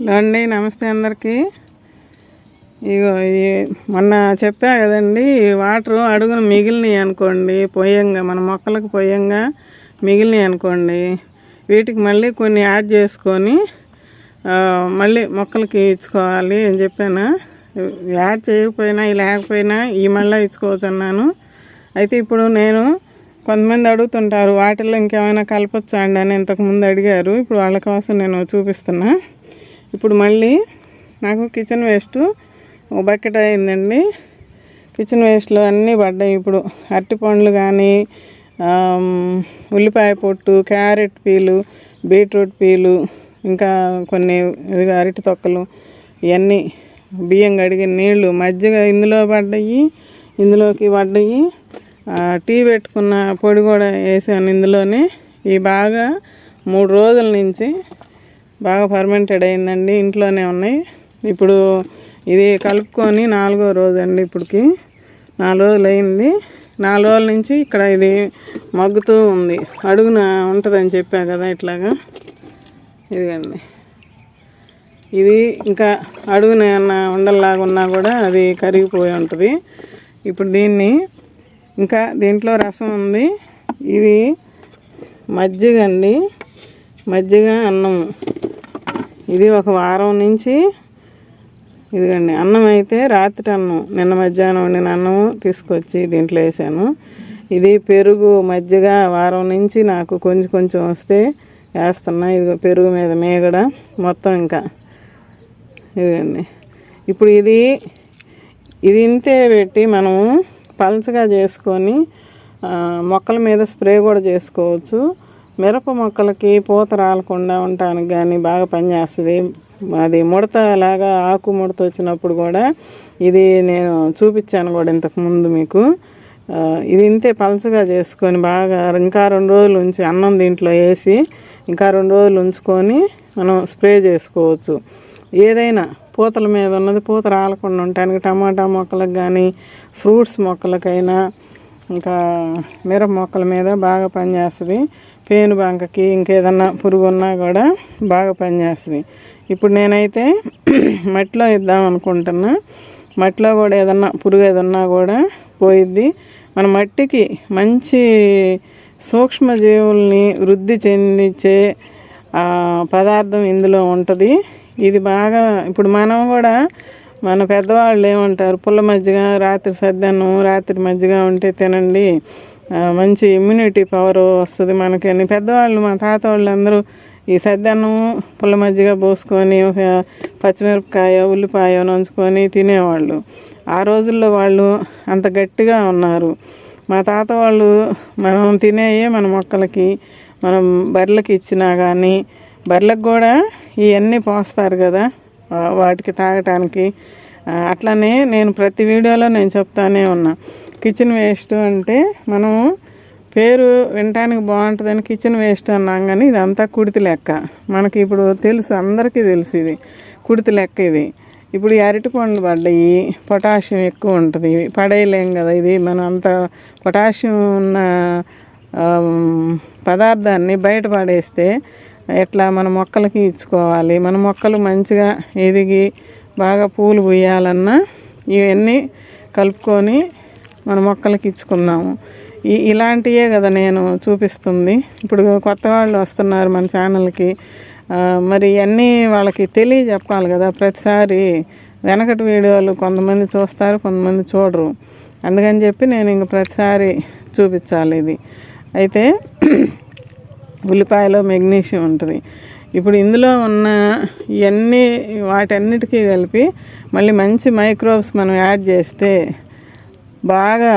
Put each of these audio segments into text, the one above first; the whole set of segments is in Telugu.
హలో అండి నమస్తే అందరికీ. ఇగో ఈ మొన్న చెప్పా కదండి ఈ వాటర్ అడుగున మిగిలినాయి అనుకోండి పొయ్యంగా మన మొక్కలకు పొయ్యంగా మిగిలినాయి అనుకోండి వీటికి మళ్ళీ కొన్ని యాడ్ చేసుకొని మళ్ళీ మొక్కలకి ఇచ్చుకోవాలి అని చెప్పాను. యాడ్ చేయకపోయినా లేకపోయినా ఈ మళ్ళీ ఇచ్చుకోవచ్చు అన్నాను. అయితే ఇప్పుడు నేను కొంతమంది అడుగుతుంటారు వాటిల్లో ఇంకేమైనా కలపచ్చా అండి? అని ఇంతకుముందు అడిగారు. ఇప్పుడు వాళ్ళ కోసం నేను చూపిస్తున్నా. ఇప్పుడు మళ్ళీ నాకు కిచెన్ వేస్ట్ ఒక బకెట్ అయిందండి. కిచెన్ వేస్ట్లో అన్నీ పడ్డాయి ఇప్పుడు. అరటి పండ్లు కానీ ఉల్లిపాయ పొట్టు క్యారెట్ పీలు బీట్రూట్ పీలు ఇంకా కొన్ని ఇదిగా అరటి తొక్కలు ఇవన్నీ బియ్యం కడిగిన నీళ్ళు మజ్జిగ ఇందులో పడ్డాయి ఇందులోకి పడ్డాయి. టీ పెట్టుకున్న పొడి కూడా వేసాను ఇందులోనే. ఇవి బాగా మూడు రోజుల నుంచి బాగా ఫర్మెంటెడ్ అయిందండి ఇంట్లోనే ఉన్నాయి. ఇప్పుడు ఇది కలుపుకొని నాలుగో రోజు అండి ఇప్పటికి. నాలుగు రోజులు అయింది. నాలుగు రోజుల నుంచి ఇక్కడ ఇది మగ్గుతూ ఉంది. అడుగున ఉంటుందని చెప్పా కదా ఇట్లాగా. ఇదిగండి. ఇది ఇంకా అడుగున ఏమన్నా ఉండల్లాగా ఉన్నా కూడా అది కరిగిపోయి ఉంటుంది. ఇప్పుడు దీన్ని ఇంకా దీంట్లో రసం ఉంది. ఇది మజ్జిగ అండి మజ్జిగ అన్నం ఇది ఒక వారం నుంచి ఇదిగండి అన్నం అయితే రాత్రి అన్నం నిన్న మధ్యాహ్నం వండిన అన్నం తీసుకొచ్చి దీంట్లో వేసాను. ఇది పెరుగు మజ్జిగ వారం నుంచి నాకు కొంచెం కొంచెం వస్తే వేస్తున్నా. ఇది పెరుగు మీద మేగడ మొత్తం ఇంకా. ఇదిగండి ఇప్పుడు ఇది ఇది ఇంతే పెట్టి మనము పల్చగా చేసుకొని మొక్కల మీద స్ప్రే కూడా చేసుకోవచ్చు. మిరప మొక్కలకి పూత రాలకుండా ఉండటానికి కానీ బాగా పనిచేస్తుంది అది ముడత లాగా ఆకు ముడత వచ్చినప్పుడు కూడా ఇది నేను చూపించాను కూడా ఇంతకుముందు మీకు. ఇది ఇంతే పలచగా చేసుకొని బాగా ఇంకా రెండు రోజులు ఉంచి అన్నం దీంట్లో వేసి ఇంకా రెండు రోజులు ఉంచుకొని మనం స్ప్రే చేసుకోవచ్చు. ఏదైనా పూతల మీద ఉన్నది పూత రాలకుండా ఉండటానికి టమాటా మొక్కలకు కానీ ఫ్రూట్స్ మొక్కలకైనా ఇంకా మిరప మొక్కల మీద బాగా పనిచేస్తుంది పేను బంకకి ఇంకేదన్నా పురుగు ఉన్నా కూడా బాగా పనిచేస్తుంది. ఇప్పుడు నేనైతే మట్టిలో ఇద్దాం అనుకుంటున్నా. మట్టిలో కూడా ఏదన్నా పురుగు ఏదన్నా కూడా పోయిద్ది. మన మట్టికి మంచి సూక్ష్మజీవుల్ని వృద్ధి చెందించే పదార్థం ఇందులో ఉంటుంది. ఇది బాగా ఇప్పుడు మనం కూడా మన పెద్దవాళ్ళు ఏమంటారు పుల్ల మజ్జిగ రాత్రి సద్దన్నం రాత్రి మజ్జిగ ఉంటే తినండి. మంచి ఇమ్యూనిటీ పవర్ వస్తుంది మనకని పెద్దవాళ్ళు మా తాత వాళ్ళు అందరూ ఈ సద్దన్నం పుల్ల మజ్జిగ పోసుకొని ఒక పచ్చిమిరపకాయ ఉల్లిపాయ నంచుకొని తినేవాళ్ళు. ఆ రోజుల్లో వాళ్ళు అంత గట్టిగా ఉన్నారు. మా తాత వాళ్ళు మనం తినేయే మన మొక్కలకి మనం బర్రెలకి ఇచ్చినా కానీ బర్రెలకు కూడా ఇవన్నీ పోస్తారు కదా వాటికి తాగటానికి. అట్లనే నేను ప్రతి వీడియోలో నేను చెప్తానే ఉన్నా. కిచెన్ వేస్ట్ అంటే మనం పేరు వినటానికి బాగుంటుందని కిచెన్ వేస్ట్ అన్నాం కానీ ఇదంతా కుడితి లెక్క. మనకి ఇప్పుడు తెలుసు అందరికీ తెలుసు ఇది. కుడితి లెక్క ఇది. ఇప్పుడు ఈ అరటి పండ్లు పడ్డాయి పొటాషియం ఎక్కువ ఉంటుంది. పడేయలేం కదా ఇది. మనం అంత పొటాషియం ఉన్న పదార్థాన్ని బయట పడేస్తే ఎట్లా మన మొక్కలకి ఇచ్చుకోవాలి? మన మొక్కలు మంచిగా ఎదిగి బాగా పూలు పూయాలన్నా ఇవన్నీ కలుపుకొని మన మొక్కలకి ఇచ్చుకుందాము ఇలాంటియే ఇలాంటివే కదా నేను చూపిస్తుంది. ఇప్పుడు కొత్త వాళ్ళు వస్తున్నారు మన ఛానల్కి. మరి ఇవన్నీ వాళ్ళకి తెలియజెప్పాలి కదా. ప్రతిసారి వెనకటి వీడియోలు కొంతమంది చూస్తారు కొంతమంది చూడరు. అందుకని చెప్పి నేను ఇంక ప్రతిసారి చూపించాలి ఇది. అయితే ఉల్లిపాయలో మెగ్నీషియం ఉంటుంది. ఇప్పుడు ఇందులో ఉన్న ఇవన్నీ వాటన్నిటికీ కలిపి మళ్ళీ మంచి మైక్రోబ్స్ మనం యాడ్ చేస్తే బాగా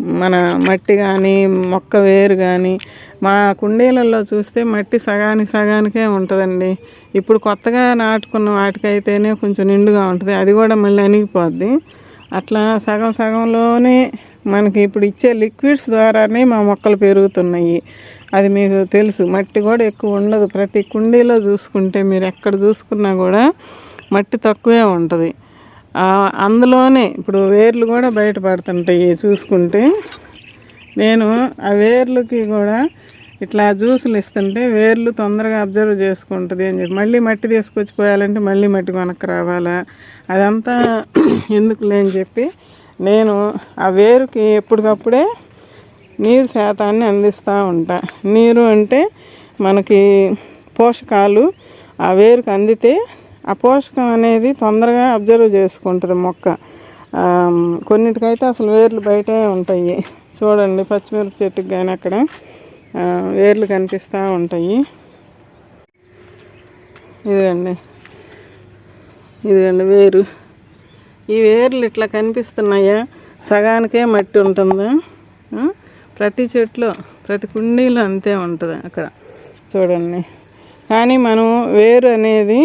మన మట్టి కానీ మొక్క వేరు కానీ మా కుండీలలో చూస్తే మట్టి సగానికి సగానికే ఉంటుందండి. ఇప్పుడు కొత్తగా నాటుకున్న వాటికైతేనే కొంచెం నిండుగా ఉంటుంది. అది కూడా మళ్ళీ అణిగిపోద్ది. అట్లా సగం సగంలోనే మనకి ఇప్పుడు ఇచ్చే లిక్విడ్స్ ద్వారానే మా మొక్కలు పెరుగుతున్నాయి. అది మీకు తెలుసు. మట్టి కూడా ఎక్కువ ఉండదు. ప్రతి కుండీలో చూసుకుంటే మీరు ఎక్కడ చూసుకున్నా కూడా మట్టి తక్కువే ఉంటుంది. అందులోనే ఇప్పుడు వేర్లు కూడా బయటపడుతుంటాయి చూసుకుంటే. నేను ఆ వేర్లకి కూడా ఇట్లా జ్యూసులు ఇస్తుంటే వేర్లు తొందరగా అబ్జర్వ్ చేసుకుంటుంది అని చెప్పి మళ్ళీ మట్టి తీసుకొచ్చి పోయాలంటే మళ్ళీ మట్టి కొనక్కు రావాలా? అదంతా ఎందుకు లేని చెప్పి నేను ఆ వేరుకి ఎప్పటికప్పుడే నీరు శాతాన్ని అందిస్తూ ఉంటా. నీరు అంటే మనకి పోషకాలు ఆ వేరుకు అందితే ఆ పోషకం అనేది తొందరగా అబ్జర్వ్ చేసుకుంటుంది మొక్క. కొన్నిటికైతే అసలు వేర్లు బయటే ఉంటాయి. చూడండి పచ్చిమిరప చెట్టుకి కానీ అక్కడ వేర్లు కనిపిస్తూ ఉంటాయి. ఇదిగండి. ఇదిగండి వేరు. ఈ వేర్లు ఇట్లా కనిపిస్తున్నాయా? సగానికే మట్టి ఉంటుందా? ప్రతి చెట్లో ప్రతి కుండీలో అంతే ఉంటుంది అక్కడ. చూడండి. కానీ మనం వేరు అనేది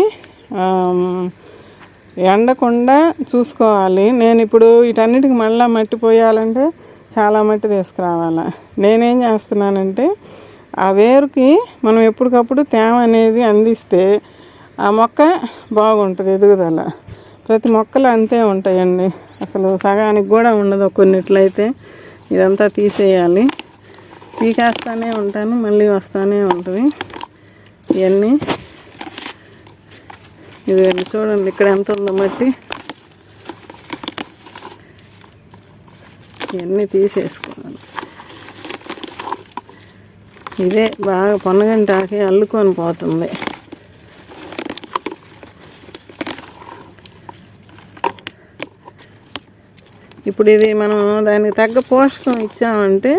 ఎండకుండా చూసుకోవాలి. నేను ఇప్పుడు వీటన్నిటికి మళ్ళీ మట్టి పోయాలంటే చాలా మట్టి తీసుకురావాలి. నేనేం చేస్తున్నానంటే ఆ వేరుకి మనం ఎప్పటికప్పుడు తేమ అనేది అందిస్తే ఆ మొక్క బాగుంటుంది ఎదుగుదల. ప్రతి మొక్కలు అంతే ఉంటాయండి. అసలు సగానికి కూడా ఉండదు కొన్నిట్లయితే. ఇదంతా తీసేయాలి. పీకేస్తానే ఉంటాను మళ్ళీ వస్తూనే ఉంటుంది. ఇవన్నీ ఇది చూడండి ఇక్కడ ఎంత ఉందో మట్టి. ఇవన్నీ తీసేసుకోవాలి. ఇదే బాగా పొన్నగంటాకి అల్లుకొని పోతుంది. ఇప్పుడు ఇది మనం దానికి తగ్గ పోషకం ఇచ్చామంటే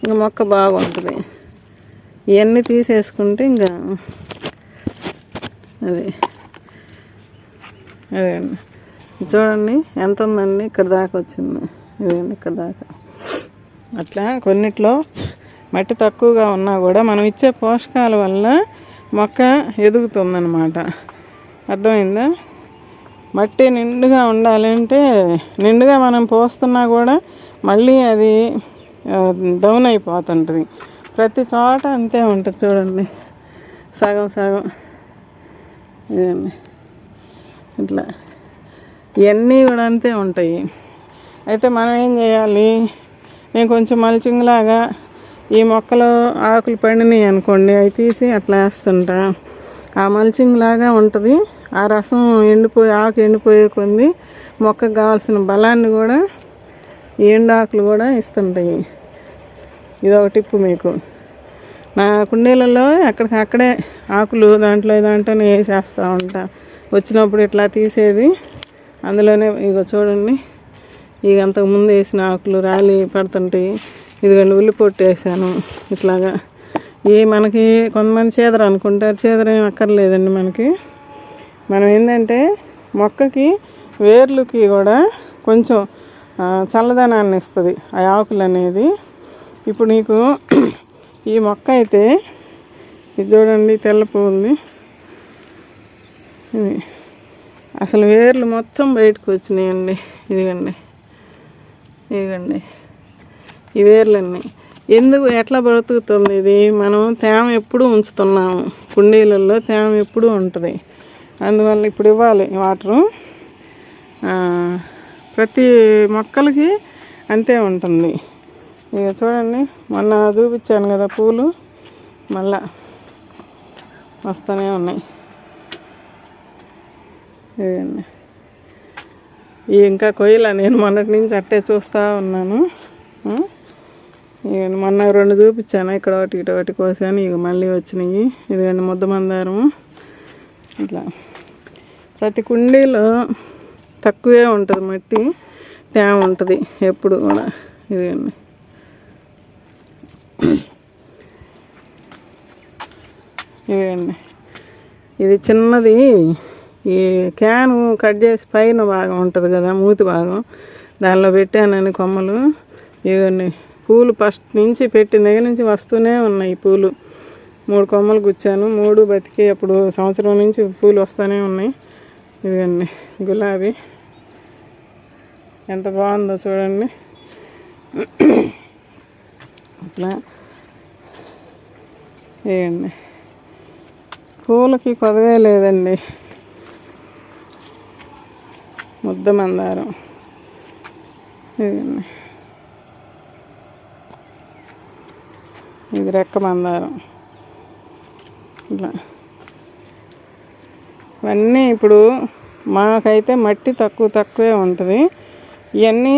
ఇంకా మొక్క బాగుంటుంది. ఇవన్నీ తీసేసుకుంటే ఇంకా అదే. అదే అండి చూడండి ఎంత ఉందండి? ఇక్కడ దాకా వచ్చింది. ఇదండి ఇక్కడ దాకా. అట్లా కొన్నిట్లో మట్టి తక్కువగా ఉన్నా కూడా మనం ఇచ్చే పోషకాల వల్ల మొక్క ఎదుగుతుందన్నమాట. అర్థమైందా? మట్టి నిండుగా ఉండాలంటే నిండుగా మనం పోస్తున్నా కూడా మళ్ళీ అది డౌన్ అయిపోతుంటుంది. ప్రతి చోట అంతే ఉంటుంది చూడండి. సగం సగం. ఇదండి ఇట్లా ఇవన్నీ కూడా అంతే ఉంటాయి. అయితే మనం ఏం చేయాలి? నేను కొంచెం మల్చింగ్ లాగా ఈ మొక్కలు ఆకులు పడినాయి అనుకోండి అవి తీసి అట్లా వేస్తుంటా. ఆ మల్చింగ్ లాగా ఉంటుంది. ఆ రసం ఎండిపోయి ఆకు ఎండిపోయే కొంది మొక్కకు కావాల్సిన బలాన్ని కూడా ఎండు ఆకులు కూడా ఇస్తుంటాయి. ఇది ఒక టిప్పు మీకు. నా కుండీలలో ఎక్కడికక్కడే ఆకులు దాంట్లో దాంట్లోనే వేసేస్తూ ఉంటాను వచ్చినప్పుడు ఇట్లా తీసేది. అందులోనే ఇగో చూడండి. ఇక అంతకుముందు వేసిన ఆకులు రాలి పడుతుంటాయి ఇదిగోండి ఉల్లిపొట్టు వేసాను. ఇట్లాగా. ఈ మనకి కొంతమంది చీదర అనుకుంటారు. చీదర ఏం అక్కర్లేదండి మనకి. మనం ఏంటంటే మొక్కకి వేర్లకి కూడా కొంచెం చల్లదనాన్ని ఇస్తుంది ఆ ఆకులు అనేది. ఇప్పుడు నీకు ఈ మొక్క అయితే ఇది చూడండి తెల్ల పువ్వుంది. అసలు వేర్లు మొత్తం బయటకు వచ్చినాయండి. ఇదిగండి. ఇదిగండి. ఈ వేర్లన్నీ. ఎందుకు ఎట్లా బ్రతుకుతుంది ఇది? మనం తేమ ఎప్పుడు ఉంచుతున్నాము. కుండీలలో తేమ ఎప్పుడు ఉంటుంది. అందువల్ల ఇప్పుడు ఇవ్వాలి వాటరు. ప్రతి మొక్కలకి అంతే ఉంటుంది. ఇక చూడండి మొన్న చూపించాను కదా పూలు. మళ్ళా వస్తూనే ఉన్నాయి. ఇంకా కొయ్యల. నేను మొన్నటి నుంచి అట్టే చూస్తూ ఉన్నాను. ఇక మొన్న రెండు చూపించాను. ఇక్కడ ఒకటి ఇటు ఒకటి కోసాను. ఇక మళ్ళీ వచ్చినాయి. ఇదిగండి ముద్ద మందారము ఇట్లా. ప్రతి కుండీలో తక్కువే ఉంటుంది. మట్టి తేమ ఉంటుంది ఎప్పుడు కూడా. ఇదిగండి. ఇదిగండి. ఇది చిన్నది ఈ క్యాను కట్ చేసి పైన భాగం ఉంటుంది కదా మూతి భాగం. దానిలో పెట్టానని కొమ్మలు. ఇవన్నీ పూలు ఫస్ట్ నుంచి పెట్టిన దగ్గర నుంచి వస్తూనే ఉన్నాయి పూలు. మూడు కొమ్మలు గుచ్చాను. మూడు బతికి అప్పుడు సంవత్సరం నుంచి పూలు వస్తూనే ఉన్నాయి. ఇవన్నీ గులాబీ. ఎంత బాగుందో చూడండి. అట్లా. వేయండి పూలకి కొదవే లేదండి. ముద్ద మందారం ఇది రెక్క మందారం ఇలా ఇవన్నీ ఇప్పుడు మాకైతే మట్టి తక్కువ తక్కువే ఉంటుంది. ఇవన్నీ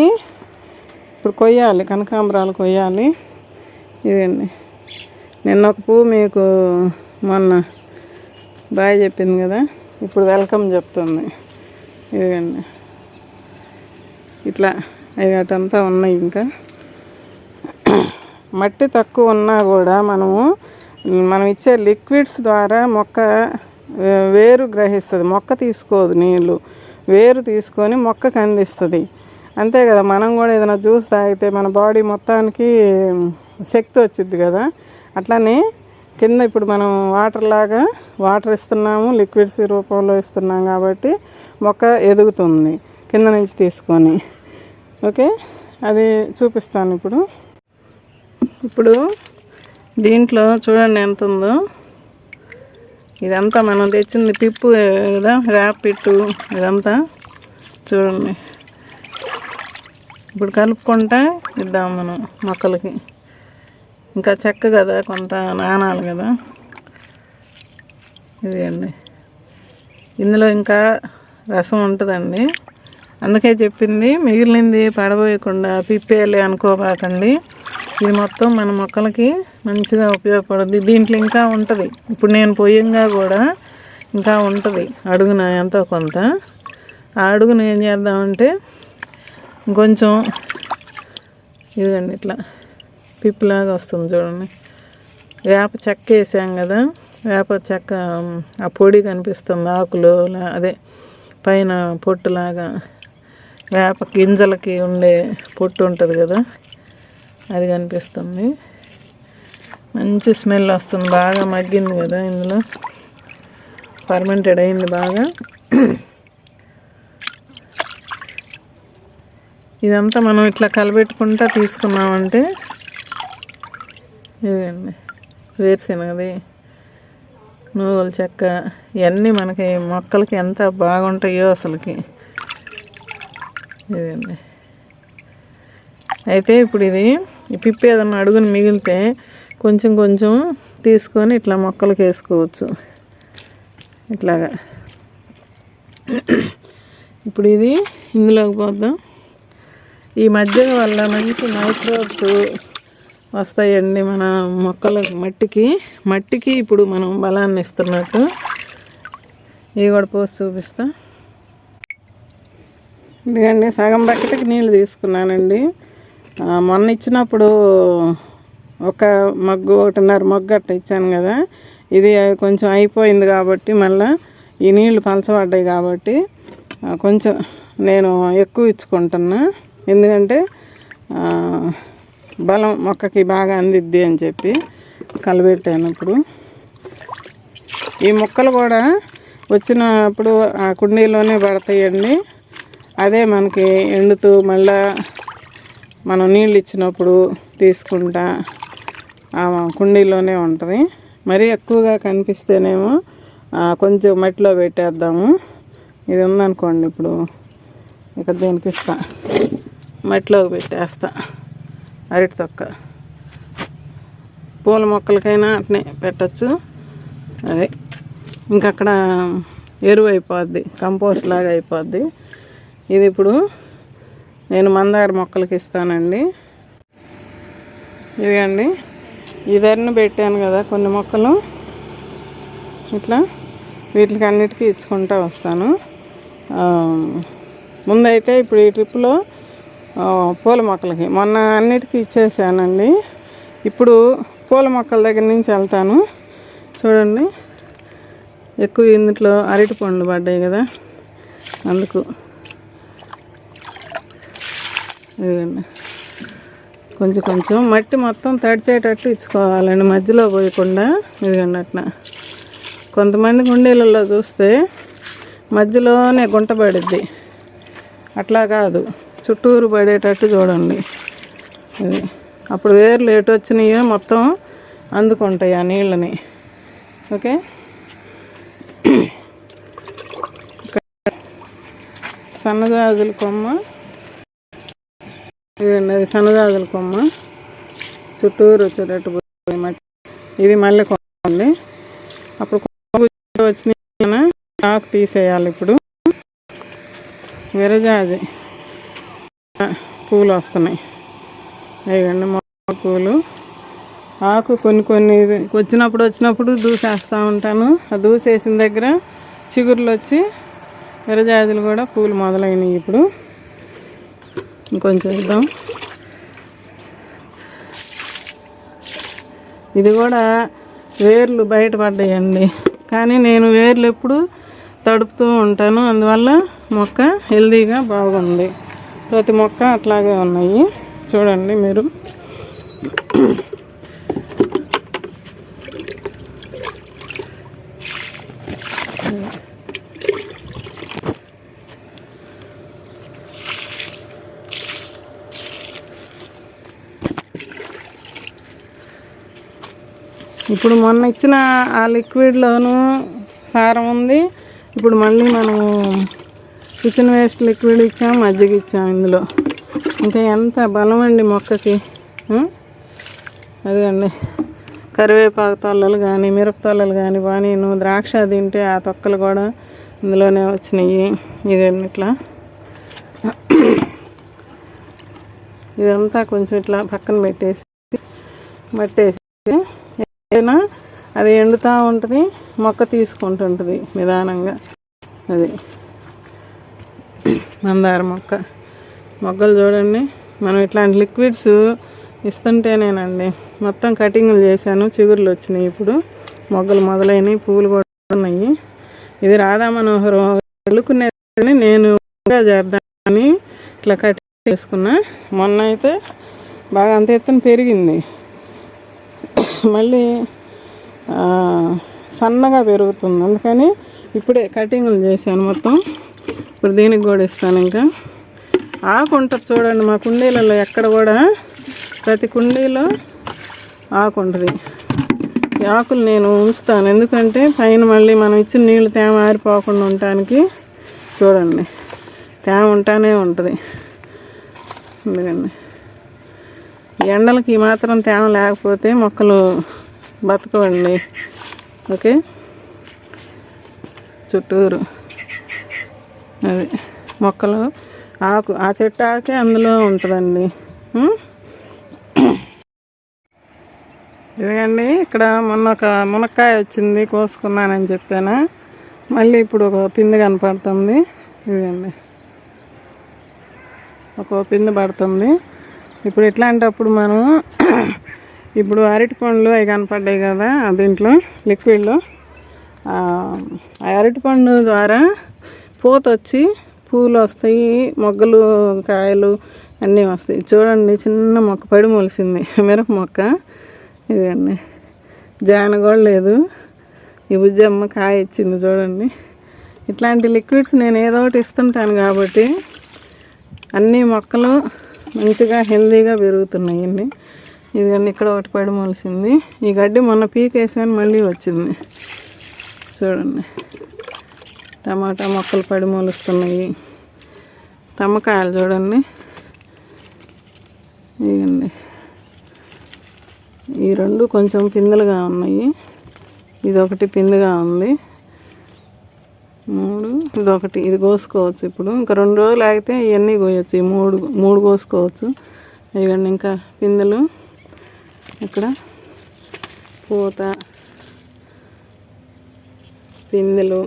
ఇప్పుడు కొయ్యాలి కనకాంబరాలు కొయ్యాలి. ఇదండి నిన్న ఒక పువ్వు మీకు మొన్న బాయ్ చెప్పింది కదా? ఇప్పుడు వెల్కమ్ చెప్తుంది. ఇదిగండి. ఇట్లా అటంతా ఉన్నాయి ఇంకా. మట్టి తక్కువ ఉన్నా కూడా మనము మనం ఇచ్చే లిక్విడ్స్ ద్వారా మొక్క వేరు గ్రహిస్తుంది. మొక్క తీసుకోదు నీళ్ళు. వేరు తీసుకొని మొక్కకు అందిస్తుంది. అంతే కదా మనం కూడా ఏదైనా జ్యూస్ తాగితే మన బాడీ మొత్తానికి శక్తి వచ్చింది కదా. అట్లానే కింద ఇప్పుడు మనం వాటర్ లాగా వాటర్ ఇస్తున్నాము లిక్విడ్స్ రూపంలో ఇస్తున్నాం కాబట్టి మొక్క ఎదుగుతుంది కింద నుంచి తీసుకొని. ఓకే? అది చూపిస్తాను ఇప్పుడు. ఇప్పుడు దీంట్లో చూడండి ఎంత ఉందో. ఇదంతా మనం తెచ్చింది పిప్పు కదా ర్యాప్ ఇదంతా. చూడండి. ఇప్పుడు కలుపుకుంటా ఇద్దాం మనం మొక్కలకి. ఇంకా చెక్క కదా కొంత నానాలి కదా. ఇది అండి ఇందులో ఇంకా రసం ఉంటుందండి. అందుకే చెప్పింది మిగిలింది పడబోయకుండా పిప్పేయాలి అనుకోబాకండి. ఇది మొత్తం మన మొక్కలకి మంచిగా ఉపయోగపడుద్ది. దీంట్లో ఇంకా ఉంటుంది. ఇప్పుడు నేను పొయ్యంగా కూడా ఇంకా ఉంటుంది. అడుగున ఎంతో కొంత. ఆ అడుగున ఏం చేద్దామంటే కొంచెం ఇదిగండి ఇట్లా పిప్పులాగా వస్తుంది చూడండి. వేప చెక్క వేసాం కదా. వేప చెక్క ఆ పొడి కనిపిస్తుంది ఆకులు లా- అదే పైన పొట్టులాగా. వేప గింజలకి ఉండే పొట్టు ఉంటుంది కదా అది కనిపిస్తుంది. మంచి స్మెల్ వస్తుంది బాగా మగ్గింది కదా ఇందులో. ఫర్మెంటెడ్ అయింది బాగా. ఇదంతా మనం ఇట్లా కలబెట్టుకుంటా తీసుకున్నామంటే ఇదండి వేరుశనగది నువ్వుల చెక్క ఇవన్నీ మనకి మొక్కలకి ఎంత బాగుంటాయో అసలుకి. ఇదండి అయితే ఇప్పుడు ఇది ఈ పిప్పి ఏదన్నా అడుగుని మిగిలితే కొంచెం కొంచెం తీసుకొని ఇట్లా మొక్కలకి వేసుకోవచ్చు. ఇట్లాగా. ఇప్పుడు ఇది ఇందులోకి పోద్దాం. ఈ మధ్య వల్ల మంచి మైక్రోబ్స్ వస్తాయండి మన మొక్కల మట్టికి. మట్టికి ఇప్పుడు మనం బలాన్ని ఇస్తున్నట్టు ఇవి కూడా పోసి చూపిస్తాం. ఇదిగండి సగం బకెట్కి నీళ్ళు తీసుకున్నానండి. మొన్న ఇచ్చినప్పుడు ఒక మగ్గు ఒకటిన్నర మగ్గు అట్ట ఇచ్చాను కదా. ఇది కొంచెం అయిపోయింది కాబట్టి మళ్ళీ ఈ నీళ్ళు పలచబడ్డాయి కాబట్టి కొంచెం నేను ఎక్కువ ఇచ్చుకుంటున్నా. ఎందుకంటే బలం మొక్కకి బాగా అందిద్ది అని చెప్పి కలబెట్టాను ఇప్పుడు. ఈ మొక్కలు కూడా వచ్చినప్పుడు ఆ కుండీలోనే పడతాయండి. అదే మనకి ఎండుతూ మళ్ళా మనం నీళ్ళు ఇచ్చినప్పుడు తీసుకుంటా ఆ కుండీలోనే ఉంటుంది. మరీ ఎక్కువగా కనిపిస్తేనేమో కొంచెం మట్టిలో పెట్టేద్దాము. ఇది ఉందనుకోండి ఇప్పుడు. ఇక్కడ దీనికి ఇస్తా మట్టిలోకి పెట్టేస్తా. అరటి తొక్క. పూల మొక్కలకైనా అట్నే పెట్టచ్చు. అదే. ఇంకక్కడ ఎరువు అయిపోద్ది కంపోస్ట్ లాగా అయిపోద్ది. ఇది ఇప్పుడు నేను మందార మొక్కలకి ఇస్తానండి. ఇదిగండి. ఇదరిని పెట్టాను కదా కొన్ని మొక్కలు. ఇట్లా వీటికి అన్నిటికీ ఇచ్చుకుంటా వస్తాను. ముందైతే ఇప్పుడు ఈ ట్రిప్లో పూల మొక్కలకి మొన్న అన్నిటికీ ఇచ్చేసానండి. ఇప్పుడు పూల మొక్కల దగ్గర నుంచి వెళ్తాను. చూడండి. ఎక్కువ ఇందులో అరటి పండ్లు పడ్డాయి కదా. అందుకు కొంచెం కొంచెం మట్టి మొత్తం తడిచేటట్టు ఇచ్చుకోవాలండి మధ్యలో పోయకుండా. ఇదిగండి అట్లా. కొంతమంది గుండీలలో చూస్తే మధ్యలోనే గుంట పడిద్ది. అట్లా కాదు చుట్టూరు పడేటట్టు చూడండి. ఇది అప్పుడు వేర్లు ఎటు వచ్చినాయో మొత్తం అందుకుంటాయి ఆ నీళ్ళని. ఓకే? సన్నజాజుల కొమ్మ. ఇదండి అది సన్నజాజుల కొమ్మ చుట్టూరు వచ్చేటట్టు పోయి మట్టి. ఇది మళ్ళీ కొనండి అప్పుడు కొమ్మ వచ్చిన ఆకు తీసేయాలి ఇప్పుడు. విరజాజి పూలు వస్తున్నాయి అయ్యండి మొక్క పూలు. ఆకు కొన్ని కొన్ని వచ్చినప్పుడు వచ్చినప్పుడు దూసేస్తూ ఉంటాను. ఆ దూసేసిన దగ్గర చిగుర్లు వచ్చి విరజాజులు కూడా పూలు మొదలైనవి ఇప్పుడు. ఇంకొంచెం ఇద్దాం ఇది కూడా వేర్లు బయటపడ్డాయండి. కానీ నేను వేర్లు ఎప్పుడు తడుపుతూ ఉంటాను. అందువల్ల మొక్క హెల్దీగా బాగుంది. ప్రతి మొక్క అట్లాగే ఉన్నాయి. చూడండి మీరు. ఇప్పుడు మొన్న ఇచ్చిన ఆ లిక్విడ్లోను సారం ఉంది. ఇప్పుడు మళ్ళీ మనము కిచెన్ వేస్ట్ లిక్విడ్ ఇచ్చాం మజ్జిగ ఇచ్చాం ఇందులో. ఇంకా ఎంత బలం అండి మొక్కకి అదండి కరివేపాకు తొల్లలు కానీ మిరప తొల్లలు కానీ బానీను ద్రాక్ష తింటే ఆ తొక్కలు కూడా ఇందులోనే వచ్చినాయి. ఇదండి ఇట్లా ఇదంతా కొంచెం ఇట్లా పక్కన పెట్టేసి పట్టేసి ఏదైనా అది ఎండుతూ ఉంటుంది మొక్క తీసుకుంటుంటుంది నిదానంగా. అది మందార మొక్క. మొగ్గలు చూడండి. మనం ఇట్లాంటి లిక్విడ్స్ ఇస్తుంటేనేనండి. మొత్తం కటింగ్లు చేశాను చిగురులు వచ్చినాయి ఇప్పుడు. మొగ్గలు మొదలైనవి పూలు కూడా ఉన్నాయి. ఇది రాధా మనోహరం వెళ్ళుకునేది నేను చేద్దామని ఇట్లా కటింగ్ చేసుకున్నా. మొన్న అయితే బాగా అంత ఎత్తున పెరిగింది. మళ్ళీ సన్నగా పెరుగుతుంది. అందుకని ఇప్పుడే కటింగ్లు చేశాను మొత్తం. ఇప్పుడు దీనికి కూడా ఇస్తాను ఇంకా. ఆకు ఉంటుంది చూడండి మా కుండీలలో ఎక్కడ కూడా ప్రతి కుండీలో ఆకు ఉంటుంది. ఈ ఆకులు నేను ఉంచుతాను. ఎందుకంటే పైన మళ్ళీ మనం ఇచ్చిన నీళ్ళు తేమ ఆరిపోకుండా ఉండటానికి చూడండి తేమ ఉంటానే ఉంటుంది. ఎందుకండి? ఎండలకి మాత్రం తేమ లేకపోతే మొక్కలు బతకవండి. ఓకే? చుట్టూరు. అది. మొక్కలు ఆకు ఆ చెట్టు ఆకే అందులో ఉంటుందండి. ఇదిగండి ఇక్కడ మొన్న ఒక మునక్కాయ వచ్చింది కోసుకున్నానని చెప్పాను. మళ్ళీ ఇప్పుడు ఒక పిండి కనపడుతుంది. ఇదిగండి. ఒక పిండి పడుతుంది. ఇప్పుడు ఎట్లాంటప్పుడు మనం ఇప్పుడు అరటి పండ్లు అవి కనపడ్డాయి కదా దీంట్లో లిక్విడ్లో ఆ అరటి పండు ద్వారా పూత వచ్చి పూలు వస్తాయి మొగ్గలు కాయలు అన్నీ వస్తాయి. చూడండి చిన్న మొక్క పడి మొలిసింది. మిరప మొక్క. ఇదండి జాన కూడా లేదు. ఈ బుజ్జమ్మ కాయ ఇచ్చింది చూడండి. ఇట్లాంటి లిక్విడ్స్ నేను ఏదో ఒకటి ఇస్తుంటాను కాబట్టి అన్ని మొక్కలు మంచిగా హెల్దీగా అండి ఇదిగండి ఇక్కడ ఒకటి పడి మొలిసింది ఈ గడ్డి మొన్న పీకేసాను మళ్ళీ వచ్చింది. చూడండి. టమాటా మొక్కలు పడి మొలుస్తున్నాయి తమ్మకాయలు చూడండి. ఇదిగండి. ఈ రెండు కొంచెం పిందెలుగా ఉన్నాయి. ఇది ఒకటి పిందెగా ఉంది. మూడు ఇది ఒకటి ఇది కోసుకోవచ్చు ఇప్పుడు. ఇంకా రెండు రోజులు ఆగితే ఇవన్నీ కోయచ్చు ఈ మూడు మూడు కోసుకోవచ్చు. ఇవన్నీ ఇంకా పిందెలు ఇక్కడ పూత పిందెలు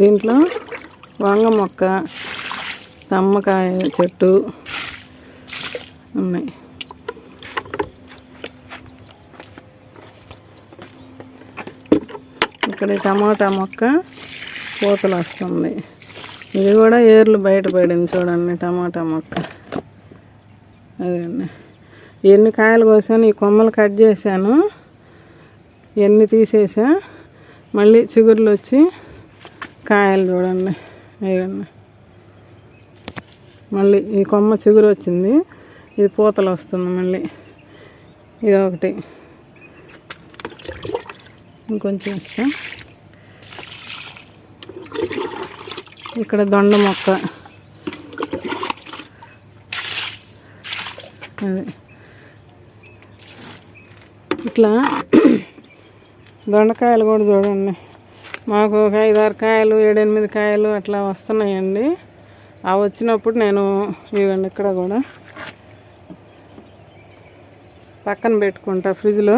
దీంట్లో వంగ మొక్క తమ్మకాయ చెట్టు ఉన్నాయి. ఇక్కడ టమాటా మొక్క పూతలు వస్తుంది ఇది కూడా ఏర్లు బయటపడింది చూడండి టమాటా మొక్క. అదండి ఎన్ని కాయలు కోసాను ఈ కొమ్మలు కట్ చేశాను. ఎన్ని తీసేసా మళ్ళీ చిగురులు వచ్చి కాయలు చూడండి. అయ్యండి మళ్ళీ ఈ కొమ్మ చిగురు వచ్చింది. ఇది పూతలు వస్తుంది మళ్ళీ. ఇది ఒకటి ఇంకొంచెం ఇస్తా ఇక్కడ దొండ మొక్క. అదే. ఇట్లా దొండకాయలు కూడా చూడండి. మాకు ఒక ఐదారు కాయలు ఏడెనిమిది కాయలు అట్లా వస్తున్నాయండి. అవి వచ్చినప్పుడు నేను ఇవ్వండి ఇక్కడ కూడా. పక్కన పెట్టుకుంటా ఫ్రిడ్జ్లో.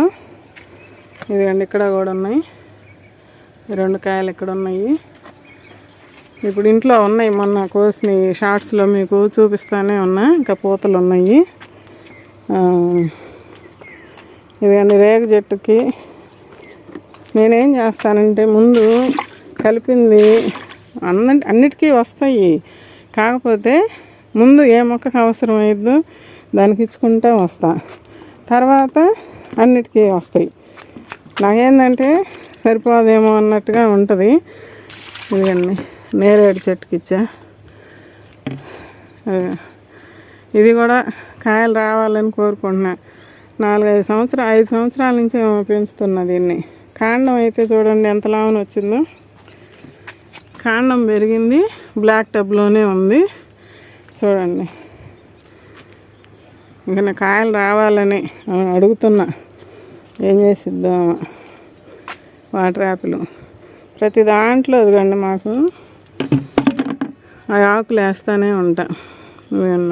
ఇదిగండి ఇక్కడ కూడా ఉన్నాయి. రెండు కాయలు ఇక్కడ ఉన్నాయి. ఇప్పుడు ఇంట్లో ఉన్నాయి మొన్న కోసిన షార్ట్స్లో మీకు చూపిస్తానే ఉన్నా. ఇంకా పూతలు ఉన్నాయి. ఇదిగండి రేగ చెట్టుకి. నేనేం చేస్తానంటే ముందు కలిపింది అన్ని అన్నిటికీ వస్తాయి. కాకపోతే ముందు ఏ మొక్కకు అవసరం అయిద్దో దానికి ఇచ్చుకుంటూ వస్తా. తర్వాత అన్నిటికీ వస్తాయి. నాకేందంటే సరిపోదేమో అన్నట్టుగా ఉంటుంది. ఇదిగండి నేరేడు చెట్టుకి ఇచ్చా. ఇది కూడా కాయలు రావాలని కోరుకుంటున్నా. నాలుగైదు సంవత్సరాలు ఐదు సంవత్సరాల నుంచి పెంచుతున్నా దీన్ని. కాండం అయితే చూడండి ఎంత లావున వచ్చిందో. కాండం పెరిగింది బ్లాక్ టబ్లోనే ఉంది. చూడండి. ఇంకా కాయలు రావాలని అడుగుతున్నా. ఏం చేసిద్దాం వాటర్ యాపిల్. ప్రతి దాంట్లో ఇదిగండి మాకు. ఆ ఆకులు వేస్తూనే ఉంటా.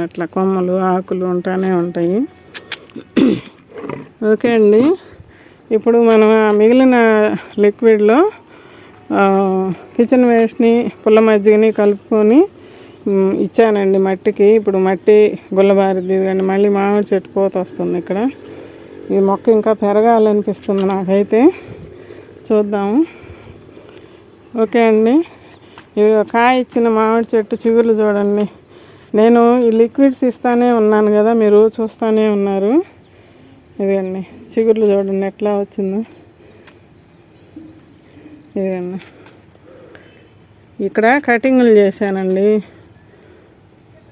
అట్లా కొమ్మలు ఆకులు ఉంటానే ఉంటాయి. ఓకే అండి. ఇప్పుడు మనం మిగిలిన లిక్విడ్లో కిచెన్ వేస్ట్ని పుల్ల మజ్జిగని కలుపుకొని ఇచ్చానండి మట్టికి. ఇప్పుడు మట్టి గుల్లబారిద్ది కానీ మళ్ళీ మామిడి చెట్టు పోత వస్తుంది ఇక్కడ. ఈ మొక్క ఇంకా పెరగాలనిపిస్తుంది నాకైతే. చూద్దాము ఓకే అండి. ఇది ఒక కాయ ఇచ్చిన మామిడి చెట్టు చిగుర్లు చూడండి. నేను ఈ లిక్విడ్స్ ఇస్తానే ఉన్నాను కదా మీరు చూస్తానే ఉన్నారు. ఇదిగండి చిగుర్లు చూడండి ఎట్లా వచ్చిందో. ఇదిగండి. ఇక్కడ కటింగ్లు చేశానండి.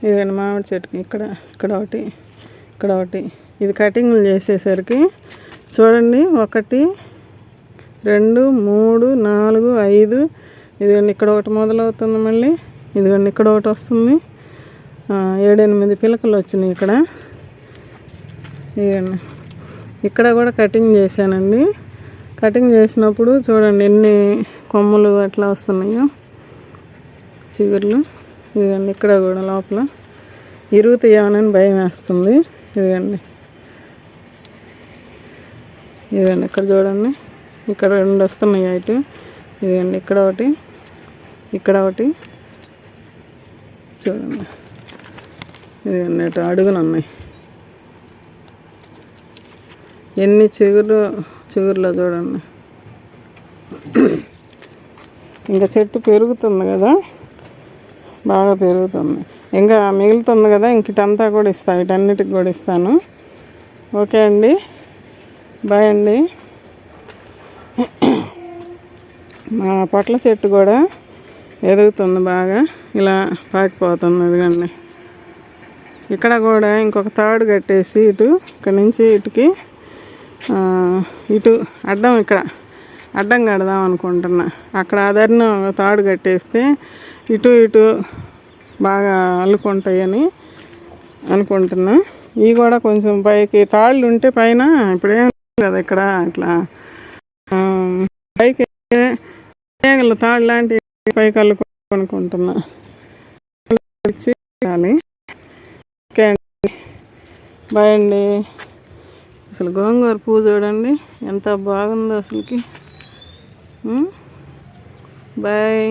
ఇదిగండి మామిడి చెట్టుకి ఇక్కడ ఇక్కడ ఒకటి ఇక్కడ ఒకటి. ఇది కటింగ్లు చేసేసరికి చూడండి ఒకటి రెండు మూడు నాలుగు ఐదు. ఇదిగోండి ఇక్కడ ఒకటి మొదలవుతుంది మళ్ళీ. ఇదిగోండి ఇక్కడ ఒకటి వస్తుంది. ఏడెనిమిది పిలకలు వచ్చినాయి ఇక్కడ. ఇదిగోండి. ఇక్కడ కూడా కటింగ్ చేశానండి. కటింగ్ చేసినప్పుడు చూడండి ఎన్ని కొమ్మలు అట్లా వస్తున్నాయో. చిగుర్లు. ఇదిగోండి ఇక్కడ కూడా లోపల. ఇరుగుతాయేమోనని భయం వేస్తుంది. ఇదిగండి. ఇదండి ఇక్కడ చూడండి. ఇక్కడ రెండు వస్తున్నాయి అయితే. ఇదండి ఇక్కడ ఒకటి ఇక్కడ ఒకటి. చూడండి. ఇదండి అటు అడుగున ఉన్నాయి. ఎన్ని చిగురు చిగురులో చూడండి. ఇంకా చెట్టు పెరుగుతుంది కదా. బాగా పెరుగుతుంది. ఇంకా మిగులుతుంది కదా. ఇంక ఇటంతా కూడా ఇస్తాను ఇటన్నిటికి కూడా ఇస్తాను. ఓకే అండి. బాయ్ అండి. మా పొట్ల చెట్టు కూడా ఎదుగుతుంది బాగా. ఇలా పాకిపోతుంది కానీ ఇక్కడ కూడా ఇంకొక తాడు కట్టేసి ఇటు ఇక్కడ నుంచి ఇటుకి ఇటు అడ్డం ఇక్కడ అడ్డం కడదాం అనుకుంటున్నా. అక్కడ ఆధారణ తాడు కట్టేస్తే ఇటు ఇటు బాగా అల్లుకుంటాయని అనుకుంటున్నా. ఇవి కూడా కొంచెం పైకి తాళ్ళు ఉంటే పైన ఇప్పుడే కదా ఇక్కడ ఇట్లా పైకి తీగలు తాడు లాంటి పైకి అల్లుకొనుకుంటున్నా ఇచ్చి ఓకే అండి. బాయ్ అండి. అసలు గోంగూర పూజ చూడండి ఎంత బాగుందో అసలుకి. బాయ్.